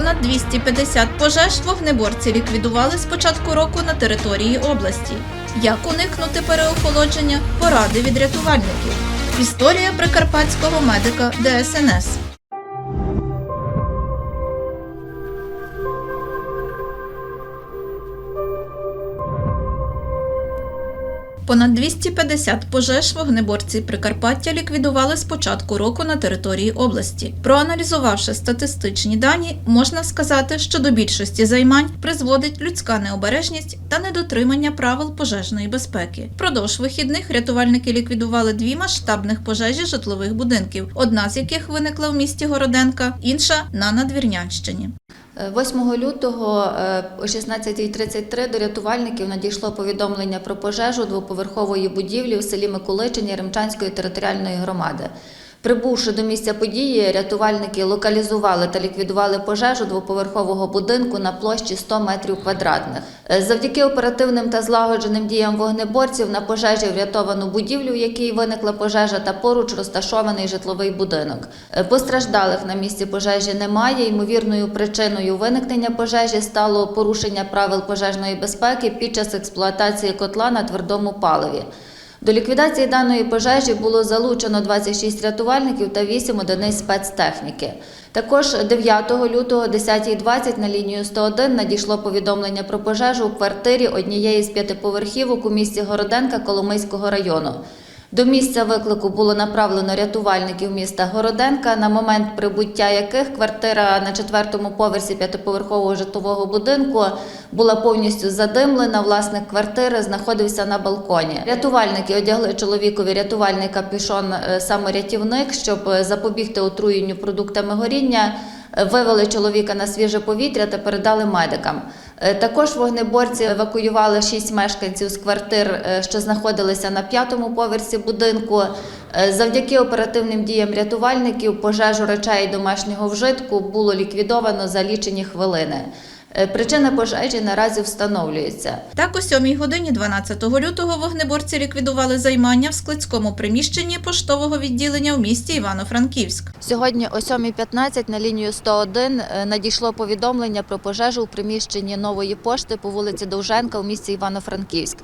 Понад 250 пожеж вогнеборці ліквідували з початку року на території області. Як уникнути переохолодження? Поради від рятувальників. Історія прикарпатського медика ДСНС. Понад 250 пожеж вогнеборці Прикарпаття ліквідували з початку року на території області. Проаналізувавши статистичні дані, можна сказати, що до більшості займань призводить людська необережність та недотримання правил пожежної безпеки. Впродовж вихідних рятувальники ліквідували дві масштабних пожежі житлових будинків, одна з яких виникла в місті Городенка, інша на Надвірнянщині. 8 лютого е, о 16.33 до рятувальників надійшло повідомлення про пожежу двоповерхової будівлі у селі Миколичині Ремчанської територіальної громади. Прибувши до місця події, рятувальники локалізували та ліквідували пожежу двоповерхового будинку на площі 100 метрів квадратних. Е, Завдяки оперативним та злагодженим діям вогнеборців на пожежі врятовано будівлю, в якій виникла пожежа, та поруч розташований житловий будинок. Е, Постраждалих на місці пожежі немає. Ймовірною причиною виникнення пожежі стало порушення правил пожежної безпеки під час експлуатації котла на твердому паливі. До ліквідації даної пожежі було залучено 26 рятувальників та 8 одиниць спецтехніки. Також 9 лютого о 10.20 на лінію 101 надійшло повідомлення про пожежу у квартирі однієї з п'ятиповерхівок у місті Городенка Коломийського району. До місця виклику було направлено рятувальників міста Городенка, на момент прибуття яких квартира на четвертому поверсі п'ятиповерхового житлового будинку була повністю задимлена. Власник квартири знаходився на балконі. Рятувальники одягли чоловікові рятувальний капюшон е, саморятівник, щоб е, запобігти отруєнню продуктами горіння. Вивели чоловіка на свіже повітря та передали медикам. Е, Також вогнеборці евакуювали шість мешканців з квартир, е, що знаходилися на п'ятому поверсі будинку. Е, Завдяки оперативним діям рятувальників пожежу речей домашнього вжитку було ліквідовано за лічені хвилини. Е, Причина пожежі наразі встановлюється. Так, о 7 годині 12 лютого вогнеборці ліквідували займання в складському приміщенні поштового відділення в місті Івано-Франківськ. Сьогодні о 7.15 на лінію 101 е, надійшло повідомлення про пожежу у приміщенні нової пошти по вулиці Довженка у місті Івано-Франківськ.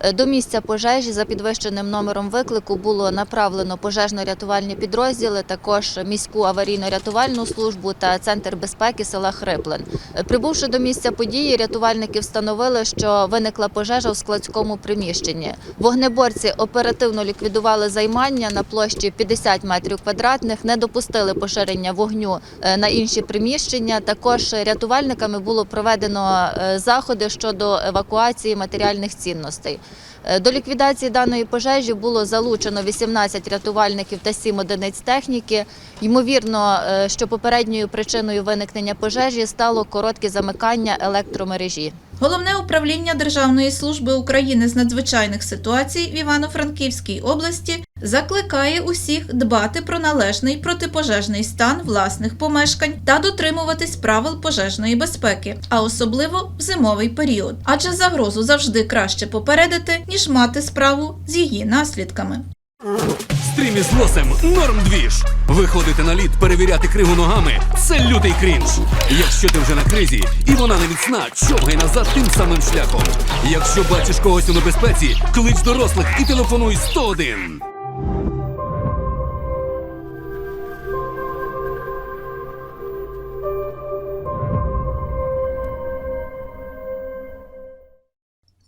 Е, До місця пожежі за підвищеним номером виклику було направлено пожежно-рятувальні підрозділи, також міську аварійно-рятувальну службу та центр безпеки села Хриплин. Е, Прибувши до місця події, рятувальники встановили, що виникла пожежа у складському приміщенні. Вогнеборці оперативно ліквідували займання на площі 50 метрів квадратних, не допустили поширення вогню е, на інші приміщення. Також рятувальниками було проведено заходи щодо евакуації матеріальних цінностей. Е, До ліквідації даної пожежі було залучено 18 рятувальників та 7 одиниць техніки. Ймовірно, е, що попередньою причиною виникнення пожежі стало коротке замикання електромережі. Головне управління Державної служби України з надзвичайних ситуацій в Івано-Франківській області закликає усіх дбати про належний протипожежний стан власних помешкань та дотримуватись правил пожежної безпеки, а особливо в зимовий період. Адже загрозу завжди краще попередити, ніж мати справу з її наслідками. Стрім з лосем норм двіж. Виходити на лід, перевіряти кригу ногами це лютий крінж. Якщо ти вже на кризі і вона не міцна, човгай назад тим самим шляхом. Якщо бачиш когось у небезпеці, клич дорослих і телефонуй 101.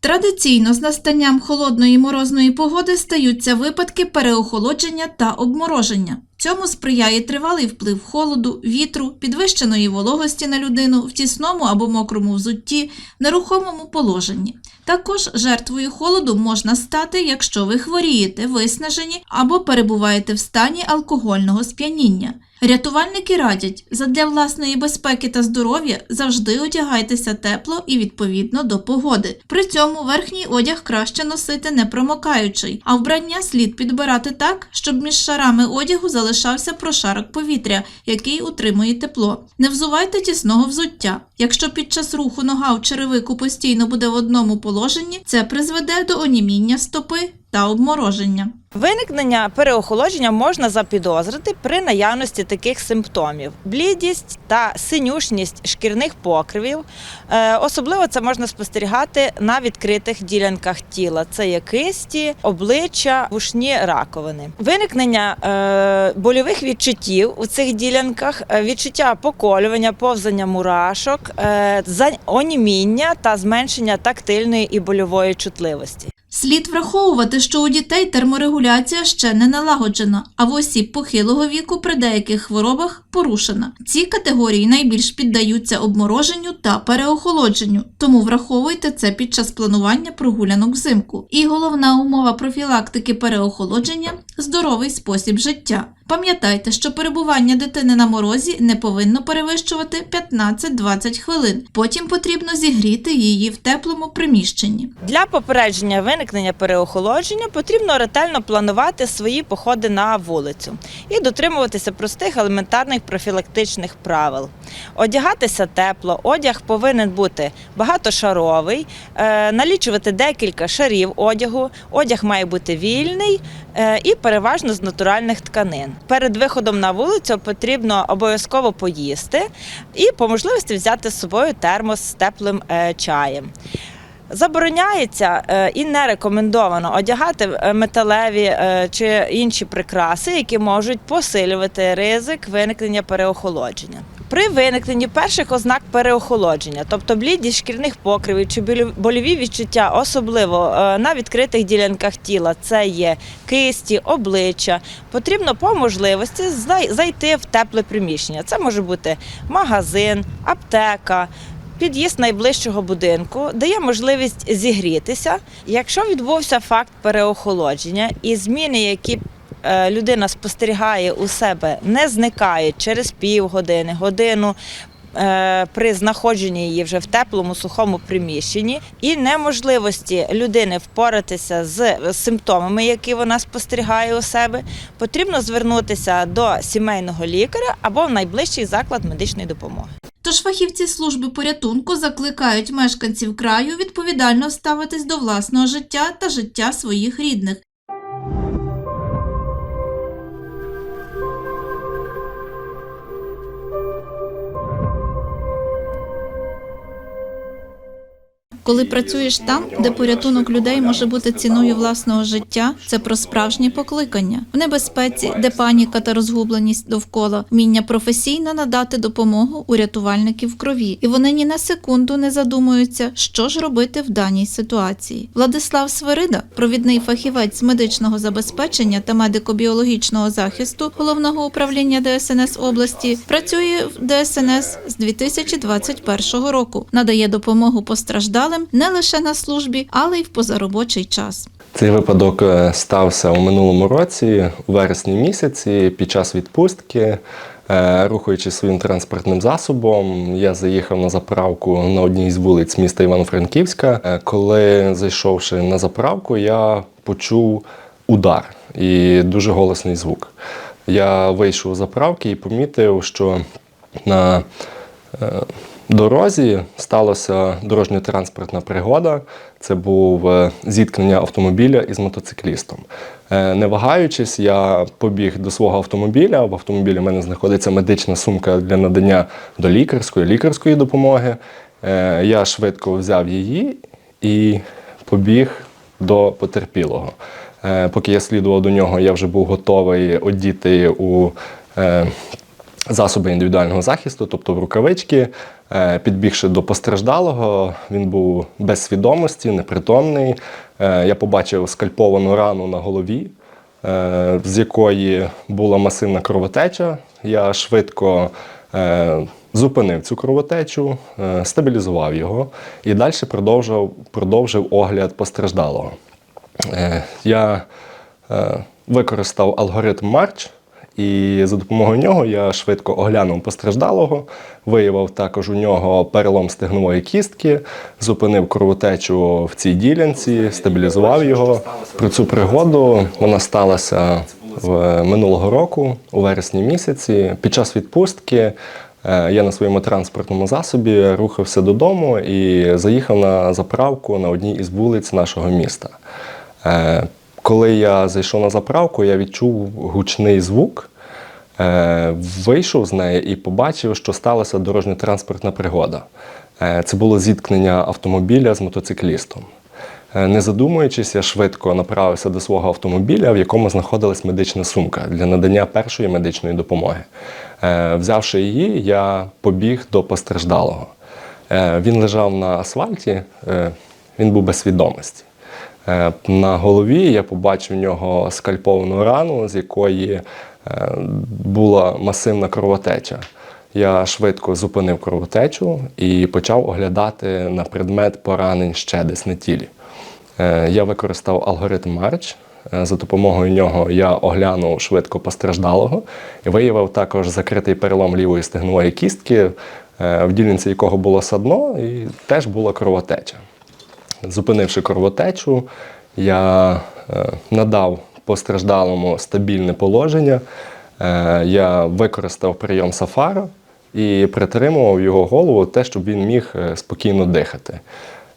Традиційно з настанням холодної морозної погоди стаються випадки переохолодження та обмороження. Цьому сприяє тривалий вплив холоду, вітру, підвищеної вологості на людину в тісному або мокрому взутті, нерухомому положенні. Також жертвою холоду можна стати, якщо ви хворієте, виснажені або перебуваєте в стані алкогольного сп'яніння. Рятувальники радять, задля власної безпеки та здоров'я завжди одягайтеся тепло і відповідно до погоди. При цьому верхній одяг краще носити не промокаючий, а вбрання слід підбирати так, щоб між шарами одягу залишався прошарок повітря, який утримує тепло. Не взувайте тісного взуття. Якщо під час руху нога в черевику постійно буде в одному положенні, це призведе до оніміння стопи та обмороження. Виникнення переохолодження можна запідозрити при наявності таких симптомів: блідість та синюшність шкірних покривів. Е, Особливо це можна спостерігати на відкритих ділянках тіла. Це є кисті, обличчя, вушні раковини. Виникнення е, больових відчуттів у цих ділянках, е, відчуття поколювання, повзання мурашок, оніміння та зменшення тактильної і больової чутливості. Слід враховувати, що у дітей терморегуляція ще не налагоджена, а в осіб похилого віку при деяких хворобах порушена. Ці категорії найбільш піддаються обмороженню та переохолодженню, тому враховуйте це під час планування прогулянок взимку. І головна умова профілактики переохолодження здоровий спосіб життя. Пам'ятайте, що перебування дитини на морозі не повинно перевищувати 15-20 хвилин. Потім потрібно зігріти її в теплому приміщенні. Для попередження виникнення переохолодження потрібно ретельно планувати свої походи на вулицю і дотримуватися простих елементарних профілактичних правил. Одягатися тепло, одяг повинен бути багатошаровий, е, налічувати декілька шарів одягу. Одяг має бути вільний е, і переважно з натуральних тканин. Перед виходом на вулицю потрібно обов'язково поїсти і по можливості взяти з собою термос з теплим е, чаєм. Забороняється е, і не рекомендовано одягати е, металеві чи інші прикраси, які можуть посилювати ризик виникнення переохолодження. При виникненні перших ознак переохолодження, тобто блідість шкірних покривів чи больові відчуття, особливо е, на відкритих ділянках тіла, це є кисті, обличчя, потрібно по можливості зайти в тепле приміщення. Це може бути магазин, аптека, Під'їзд найближчого будинку дає можливість зігрітися. Якщо відбувся факт переохолодження і зміни, які людина спостерігає у себе, не зникають через півгодини, годину. е, При знаходженні її вже в теплому сухому приміщенні і неможливості людини впоратися з симптомами, які вона спостерігає у себе, потрібно звернутися до сімейного лікаря або в найближчий заклад медичної допомоги. Тож фахівці служби порятунку закликають мешканців краю відповідально ставитись до власного життя та життя своїх рідних. Коли працюєш там, де порятунок людей може бути ціною власного життя, це про справжнє покликання. В небезпеці, де паніка та розгубленість довкола, вміння професійно надати допомогу у рятувальників крові, і вони ні на секунду не задумуються, що ж робити в даній ситуації. Владислав Свирида, провідний фахівець медичного забезпечення та медико-біологічного захисту головного управління ДСНС області, працює в ДСНС з 2021 року, надає допомогу постраждалим не лише на службі, але й в позаробочий час. Цей випадок е, стався у минулому році, у вересні місяці, під час відпустки. Е, Рухаючись своїм транспортним засобом, я заїхав на заправку на одній з вулиць міста Івано-Франківська. Е, Коли зайшовши на заправку, я почув удар і дуже голосний звук. Я вийшов з заправки і помітив, що на дорозі сталася дорожньо-транспортна пригода. Це був е, зіткнення автомобіля із мотоциклістом. Е, Не вагаючись, я побіг до свого автомобіля. В автомобілі в мене знаходиться медична сумка для надання до лікарської, лікарської допомоги. Е, Я швидко взяв її і побіг до потерпілого. Поки я слідував до нього, я вже був готовий одіти у засоби індивідуального захисту, тобто в рукавички. Е, Підбігши до постраждалого, він був без свідомості, непритомний. Е, Я побачив скальповану рану на голові, е, з якої була масивна кровотеча. Я швидко зупинив цю кровотечу, стабілізував його і далі продовжив, продовжив огляд постраждалого. Я використав алгоритм Марч, і за допомогою нього я швидко оглянув постраждалого, виявив також у нього перелом стегнової кістки, зупинив кровотечу в цій ділянці, стабілізував його. Про цю пригоду вона сталася в минулого року, у вересні місяці. Під час відпустки е, я на своєму транспортному засобі рухався додому і заїхав на заправку на одній із вулиць нашого міста. Коли я зайшов на заправку, я відчув гучний звук, е, вийшов з неї і побачив, що сталася дорожньо-транспортна пригода. Е, Це було зіткнення автомобіля з мотоциклістом. Е, Не задумуючись, я швидко направився до свого автомобіля, в якому знаходилась медична сумка для надання першої медичної допомоги. Взявши її, я побіг до постраждалого. Він лежав на асфальті, він був без свідомості. Е, На голові я побачив в нього скальповану рану, з якої е, була масивна кровотеча. Я швидко зупинив кровотечу і почав оглядати на предмет поранень ще десь на тілі. Е, Я використав алгоритм Марч. За допомогою нього я оглянув швидко постраждалого і виявив також закритий перелом лівої стегнової кістки, в ділянці якого було садно, і теж була кровотеча. Зупинивши кровотечу, я е, надав постраждалому стабільне положення. Е, Я використав прийом сафара і притримував його голову те, щоб він міг е, спокійно дихати.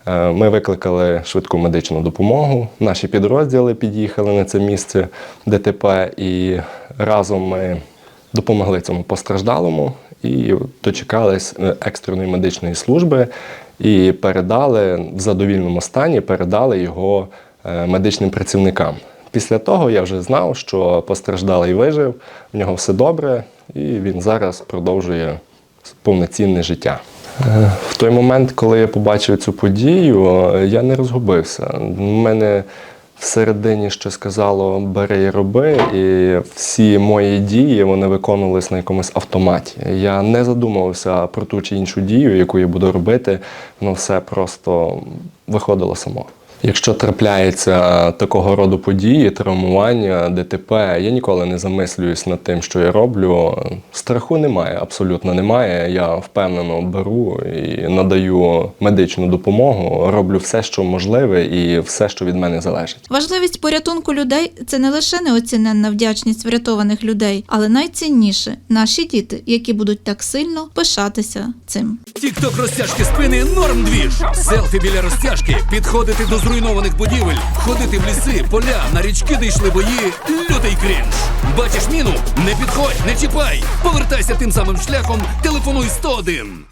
Ми викликали швидку медичну допомогу. Наші підрозділи під'їхали на це місце ДТП і разом ми допомогли цьому постраждалому і дочекались е, екстреної медичної служби і передали в задовільному стані, передали його е, медичним працівникам. Після того я вже знав, що постраждалий вижив, в нього все добре, і він зараз продовжує повноцінне життя. Е, В той момент, коли я побачив цю подію, я не розгубився. У мене всередині ще сказало бери і роби, і всі мої дії вони виконувалися на якомусь автоматі. Я не задумувався про ту чи іншу дію, яку я буду робити, воно все просто виходило само. Якщо трапляється такого роду події, травмування, ДТП, я ніколи не замислююсь над тим, що я роблю. Страху немає, абсолютно немає. Я впевнено беру і надаю медичну допомогу, роблю все, що можливе, і все, що від мене залежить. Важливість порятунку людей це не лише неоціненна вдячність врятованих людей, але найцінніше наші діти, які будуть так сильно пишатися цим. Тікток розтяжки спини норм двіж. Селфі біля розтяжки, підходити до зруйнованих будівель, ходити в ліси, поля, на річки, де йшли бої. Лютий крінж. Бачиш міну? Не підходь, не чіпай. Повертайся тим самим шляхом, телефонуй 101.